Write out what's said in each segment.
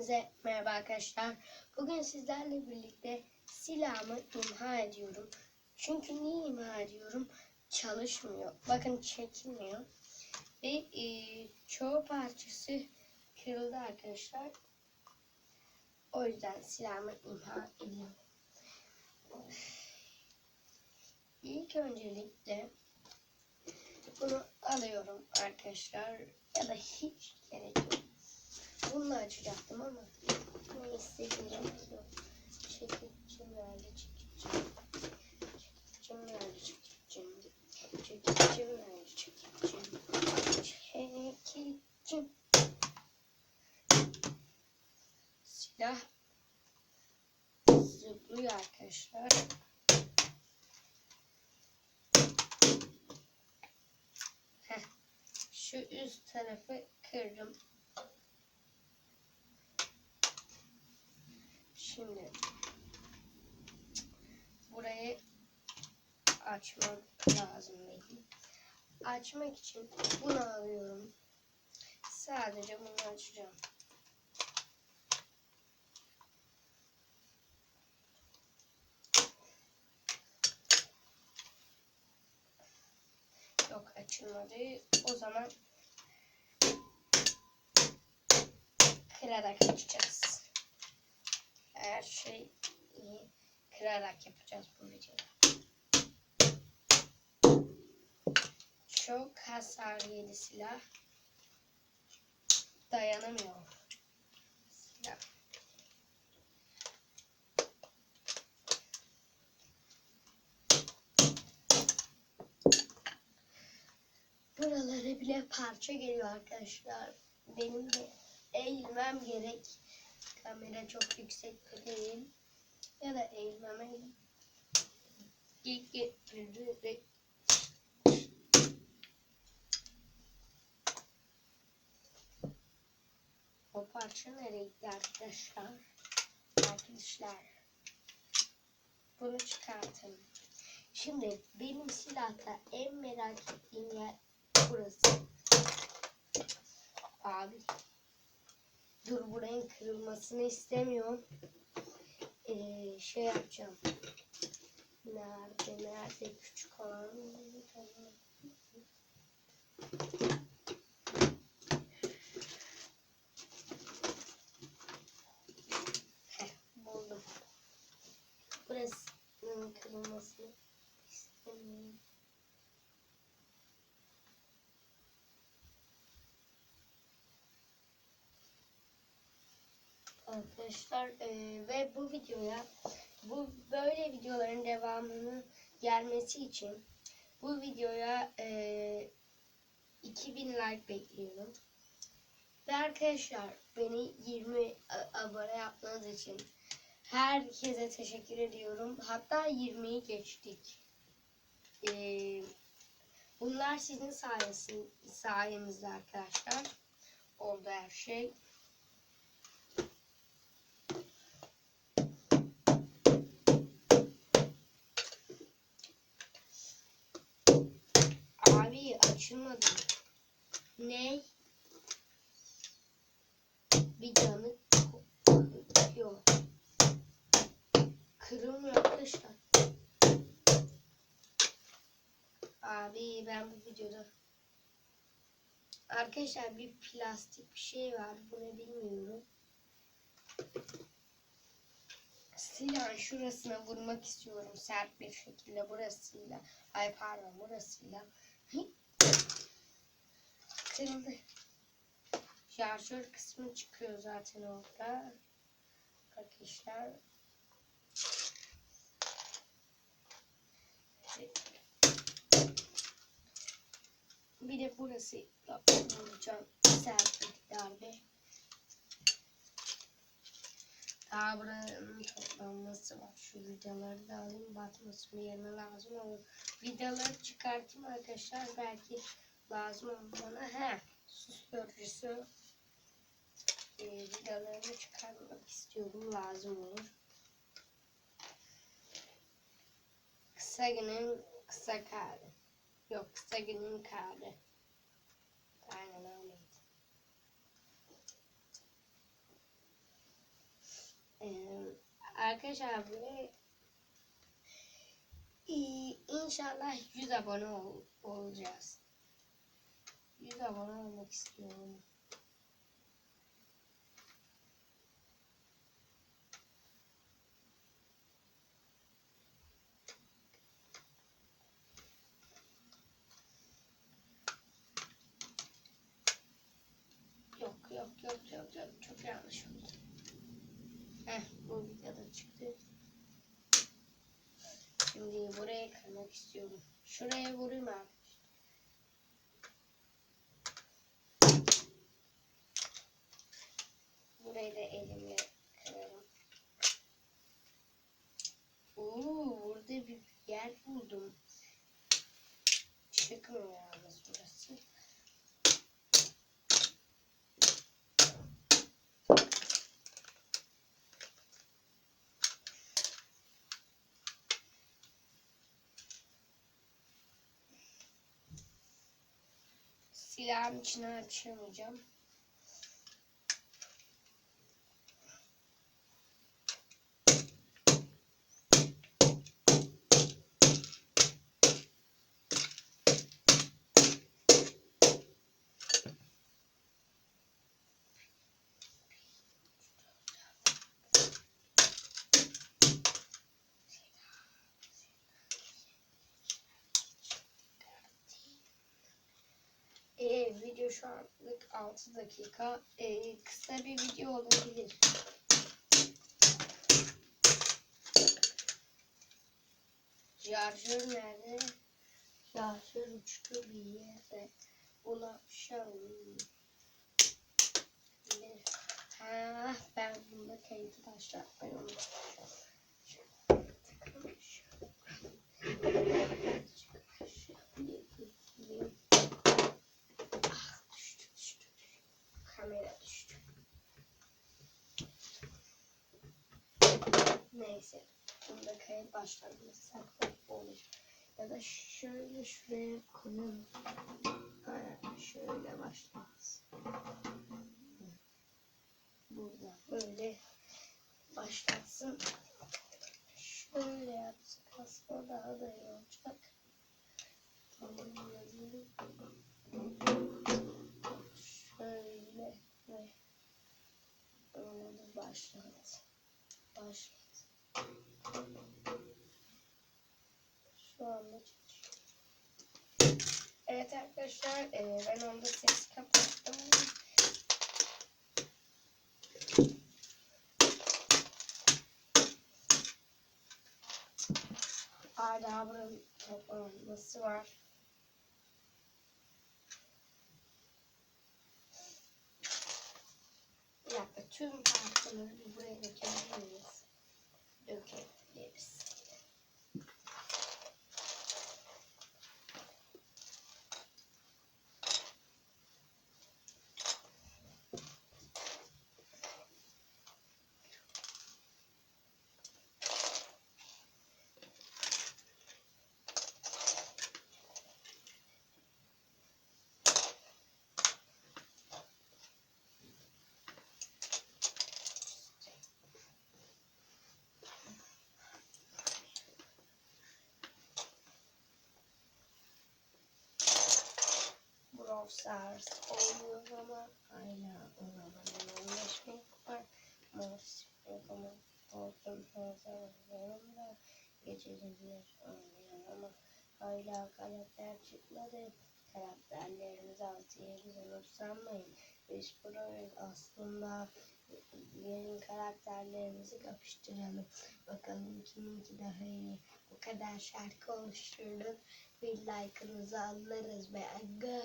Hepinize merhaba arkadaşlar. Bugün sizlerle birlikte silahımı imha ediyorum. Çünkü niye imha ediyorum? Çalışmıyor. Bakın çekilmiyor. Ve e, çoğu parçası kırıldı arkadaşlar. O yüzden silahımı imha ediyorum. İlk öncelikle bunu alıyorum arkadaşlar. Ya da hiç gerek yok. Bununla açacaktım ama ne istediğim yok. Çekicim nerede çekicim? Çekicim nerede çekicim? Çekicim nerede çekicim? Çekicim. Silah zıplıyor arkadaşlar. Heh. Şu üst tarafı kırdım. Şimdi burayı açmam lazım benim. Açmak için bunu alıyorum. Sadece bunu açacağım. Yok açılmadı. O zaman kırarak açacağız. Her şeyi kırarak yapacağız bu videoda. Çok hasar yedi silah. Dayanamıyor. Silah. Buralara bile parça geliyor arkadaşlar. Benim de eğilmem gerek. Kamera çok yüksekte değil. Ya da eğilmeme getirerek O parça nereye gitti arkadaşlar? Arkadaşlar. Bunu çıkartın. Şimdi benim silahta en merak ettiğim yer burası. Abi. Dur buranın kırılmasını istemiyorum. Ee, şey yapacağım. Nerede nerede küçük olan. Heh, buldum. Burasının kırılmasını istemiyorum. Arkadaşlar eee, ve bu videoya bu böyle videoların devamının gelmesi için bu videoya eee 2000 like bekliyorum. Ve arkadaşlar beni 20 a- abone yapmanız için herkese teşekkür ediyorum. Hatta 20'yi geçtik. Eee, bunlar sizin sayesin, sayenizde arkadaşlar. Oldu her şey. Açılmadı. Ne? Bir canı kopuyor. Kırılmıyor arkadaşlar. Abi ben bu videoda Arkadaşlar bir plastik bir şey var. Bu ne bilmiyorum. Silahın şurasına vurmak istiyorum sert bir şekilde burasıyla. Ay pardon burasıyla. Kırıldı. Şarjör kısmı çıkıyor zaten orada. Arkadaşlar. Bir de burası vuracağım. Sert bir darbe. Daha buranın toplanması var. Şu vidaları da alayım. Batmasın yerine lazım olur. Vidaları çıkartayım arkadaşlar. Belki lazım olur bana. He. Sus görücüsü. Ee, vidalarını çıkarmak istiyorum. Lazım olur. Kısa günün kısa kârı. Yok kısa günün kârı. Aynen öyleydi. Arkadaşlar İyi, inşallah 100 abone ol- olacağız. 100 abone olmak istiyorum. Yok yok yok yok yok çok yanlış oldu. Heh bu videoda çıktı. Buraya kırmak istiyorum. Şuraya vurayım abi. Burayı da elimle kırarım. Oo, burada bir yer buldum. Çıkmıyor yalnız burası. Silahın içine açamayacağım. Ee, video şu anlık 6 dakika. Ee, kısa bir video olabilir. Şarjör nerede? Şarjör uçtu bir yere. Ulaşalım. Ha, ben bunda kayıtı başlatmayı unutmuşum. Neyse. Bunda kayıt başlatmışsak da olur. Ya da şöyle şuraya koyalım. Şöyle başlatsın. Burada böyle başlatsın. Şöyle yapsak aslında daha da iyi olacak. Tamam yazayım. Şöyle ve böyle başlat. Başlat. Şu anda çalışıyor. Evet arkadaşlar e, ben onda ses kapattım. Hala buranın toplanması var. Bir dakika tüm parçaları buraya dökebilir? Dökebiliriz. Stars oynuyor ama hala ona bana 15 bin var. Mors yok ama olsun her zaman yanımda geçeceğiz oynuyor ama hala karakter çıkmadı. Karakterlerimizi asiyemize sanmayın. Biz burayı aslında gelin karakterlerimizi kapıştıralım. Bakalım kiminki daha iyi. Bu kadar şarkı oluşturduk. Bir like'ınızı alırız be aga.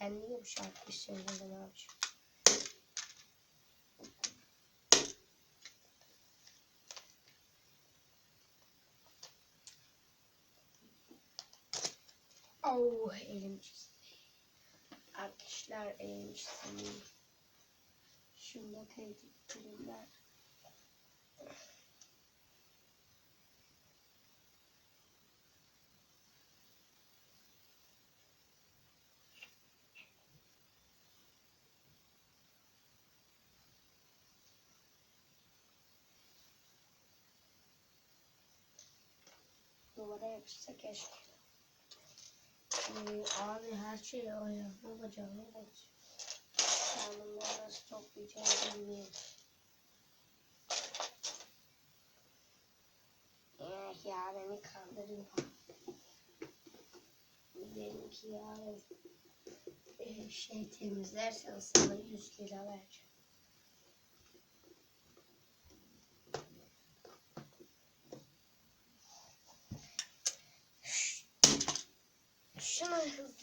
Ben niye bu şarkıyı söyledim abi? Oh elim. Arkadaşlar elim çizdi. Şunda kayıt duvara yapışsa keşke. Ee, abi her şey ayağıma bacağıma batıyor. Ben bunları nasıl toplayacağım bilmiyorum. Ya beni kandırıyor. Dedim ki yarın eh, şey temizlersen sana 100 lira vereceğim.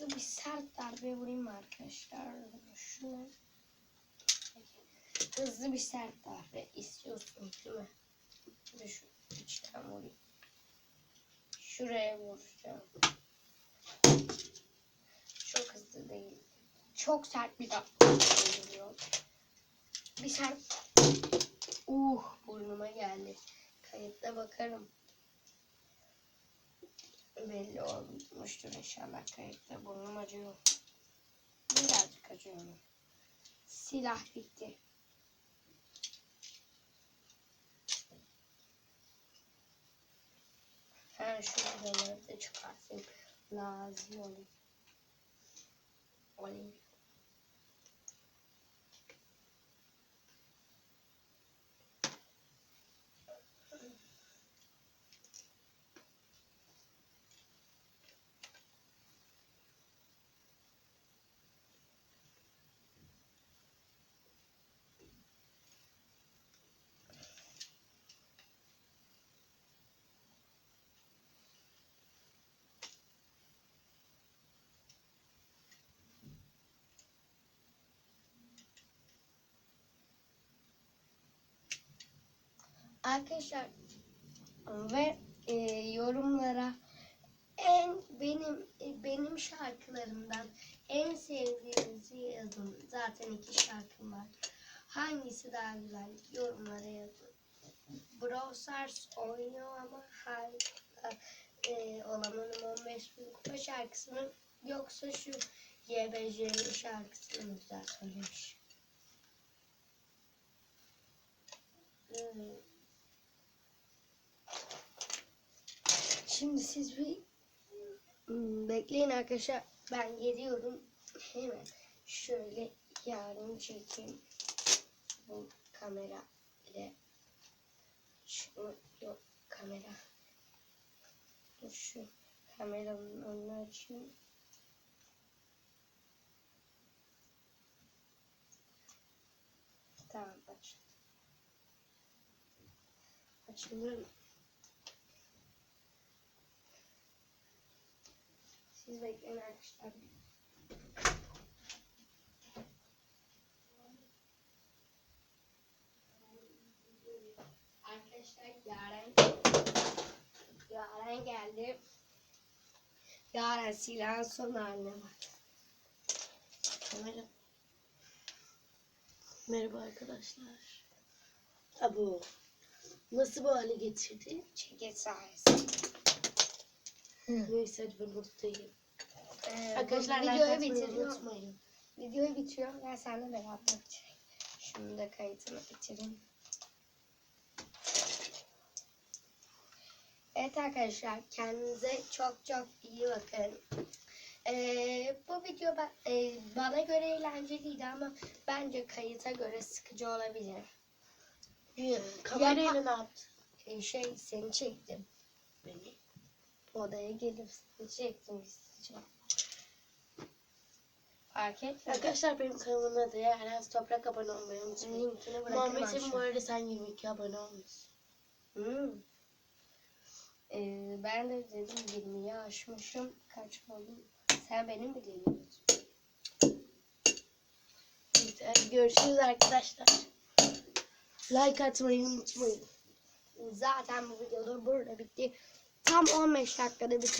Hızlı bir sert darbe vurayım arkadaşlar. Şuna hızlı bir sert darbe istiyorsun değil mi? De şu içten vurayım. Şuraya vuracağım. Çok hızlı değil. Çok sert bir darbe vuruyor. Bir sert. Uh burnuma geldi. Kayıtta bakarım. Belli olmuştur inşallah kayıtta. Burnum acıyor. Birazcık acıyor. Silah bitti. Ben şu vidaları da çıkartayım. Lazım olayım. Olayım. Arkadaşlar ve e, yorumlara en benim e, benim şarkılarımdan en sevdiğinizi yazın. Zaten iki şarkım var. Hangisi daha güzel? Yorumlara yazın. Brawl oynuyor ama hala e, olamadım 15 bin kupa şarkısını yoksa şu YBJ şarkısını güzel söylemiş. Hmm. Şimdi siz bir hmm, bekleyin arkadaşlar. Ben geliyorum. Hemen şöyle yarın çekeyim. Bu kamera ile şunu yok kamera. Şu kameranın önünü açayım. Tamam aç. Açılıyor Siz bekleyin arkadaşlar. Arkadaşlar Yaren Yaren geldi. Yaren silahın son haline bak. Kamera. Merhaba arkadaşlar. Abo. Nasıl bu hale getirdi? Çeket sayesinde. Neyse ben buradayım. Ee, Arkadaşlar videoyu bitiriyorum. unutmayın. Videoyu bitiriyorum. Ben seninle beraber bitireyim. Şunu da kayıtını bitireyim. Evet arkadaşlar kendinize çok çok iyi bakın. Ee, bu video ba- e, bana göre eğlenceliydi ama bence kayıta göre sıkıcı olabilir. Kamerayla ne yaptı? Ee, şey seni çektim. Beni. Odaya gelip seni çektim isteyeceğim. Fark etmedi. Arkadaşlar benim kanalımın adı Eren Toprak abone olmayı unutmayın. Muhammed'in bu arada sen 22 abone olmuşsun. Hmm. Ee, ben de dedim 20'yi aşmışım. Kaç oldum? Sen benim mi dinliyorsun? Evet, hadi görüşürüz arkadaşlar. Like atmayı unutmayın. Zaten bu videoda burada bitti. Tam 15 dakikada bitirdim.